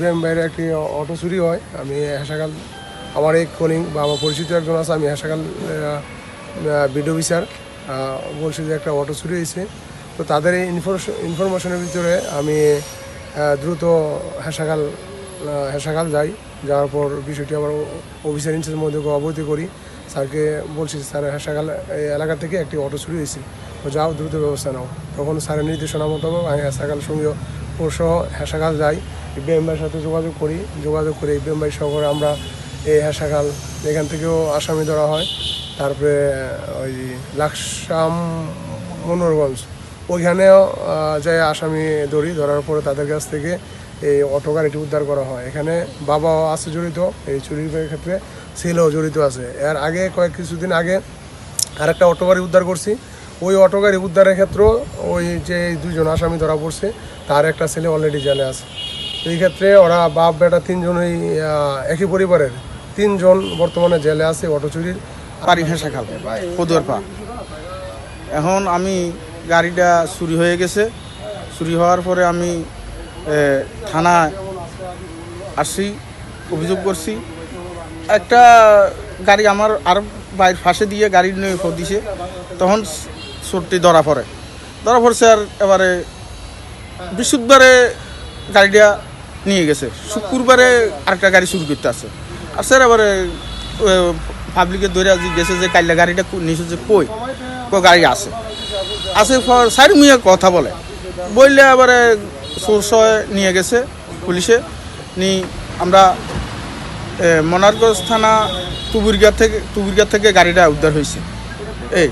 ইব্রাহিম ভাইয়ের একটি অটো চুরি হয়। আমি হেসাকাল আমার এক কলিং বা আমার পরিচিত একজন আছে, আমি হেসাকাল বিডিও অফিসার। বলছি যে একটা অটো চুরি হয়েছে। তো তাদের এই ইনফরমেশনের ভিতরে আমি দ্রুত হেসাকাল হেসাকাল যাই। যাওয়ার পর বিষয়টি আবার অফিসার ইনচার্জের মধ্যে অবগতি করি। স্যারকে বলছি, স্যার হেসাকাল এই এলাকা থেকে একটি অটো চুরি হয়েছে। তো যাও, দ্রুত ব্যবস্থা নাও। তখন স্যারের নির্দেশনা মোতাবেক আমি হেসাকাল সঙ্গে সহ হেসাকাল যাই। ইব্রাহিম সাথে যোগাযোগ করি, যোগাযোগ করে ইব্রাহিম ভাই সহকারে আমরা এই হেসাকাল এখান থেকেও আসামি ধরা হয়। তারপরে ওই লাকসাম মনোরগঞ্জ ওইখানেও যাই আসামি ধরি, ধরার পরে তাদের কাছ থেকে এই অটো গাড়িটি উদ্ধার করা হয়। এখানে বাবাও আছে জড়িত, এই চুরির ক্ষেত্রে ছেলেও জড়িত আছে। এর আগে কয়েক কিছুদিন আগে আরেকটা অটো গাড়ি উদ্ধার করছি। ওই অটো গাড়ি উদ্ধারের ক্ষেত্রেও ওই যে দুজন আসামি ধরা পড়ছে, তার একটা ছেলে অলরেডি জেলে আছে। এই ক্ষেত্রে ওরা বাপ, বেটা তিনজনই একই পরিবারের। তিনজন বর্তমানে জেলে আছে, অটো চুরির। পারি ঘেঁষা খাল পদুয়ার পা। এখন আমি গাড়িটা চুরি হয়ে গেছে। চুরি হওয়ার পরে আমি থানায় আসি, অভিযোগ করছি। একটা গাড়ি আমার আর বাইর ফাঁসে দিয়ে গাড়ি নিয়ে দিছে। তখন চোরটি ধরা পড়ে। ধরা পড়ছে আর এবারে বৃহস্পতিবারে গাড়িটা নিয়ে গেছে। শুক্রবারে আরেকটা গাড়ি চুরি করতে আছে। আর স্যার এবারে পাবলিকে ধরে গেছে যে কাইলা গাড়িটা নিচে যে কই? কো গাড়ি আছে। আছে সাইড মিয়া কথা বলে। বললে এবারে সোর্স নিয়ে গেছে পুলিশে। নি আমরা মনারগঞ্জ থানা তুবুরগা থেকে তুবুরগা থেকে গাড়িটা উদ্ধার হয়েছে এই।